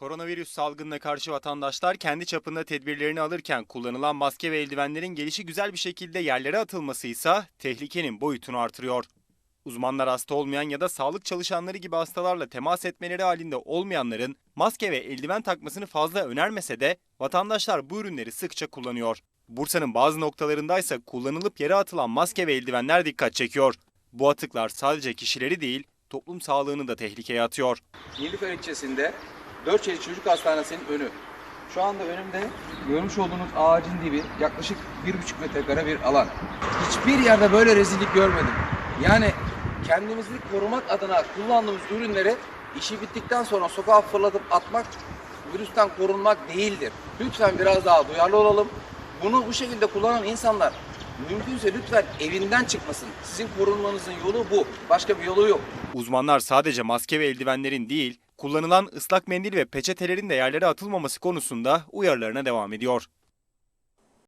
Koronavirüs salgınına karşı vatandaşlar kendi çapında tedbirlerini alırken kullanılan maske ve eldivenlerin gelişi güzel bir şekilde yerlere atılması ise tehlikenin boyutunu artırıyor. Uzmanlar hasta olmayan ya da sağlık çalışanları gibi hastalarla temas etmeleri halinde olmayanların maske ve eldiven takmasını fazla önermese de vatandaşlar bu ürünleri sıkça kullanıyor. Bursa'nın bazı noktalarındaysa kullanılıp yere atılan maske ve eldivenler dikkat çekiyor. Bu atıklar sadece kişileri değil, toplum sağlığını da tehlikeye atıyor. Nilüfer ilçesinde Dörtçeli Çocuk Hastanesi'nin önü. Şu anda önümde görmüş olduğunuz ağacın dibi yaklaşık 1,5 metrekare bir alan. Hiçbir yerde böyle rezillik görmedim. Yani kendimizi korumak adına kullandığımız ürünleri işi bittikten sonra sokağa fırlatıp atmak virüsten korunmak değildir. Lütfen biraz daha duyarlı olalım. Bunu bu şekilde kullanan insanlar mümkünse lütfen evinden çıkmasın. Sizin korunmanızın yolu bu. Başka bir yolu yok. Uzmanlar sadece maske ve eldivenlerin değil, kullanılan ıslak mendil ve peçetelerin de yerlere atılmaması konusunda uyarılarına devam ediyor.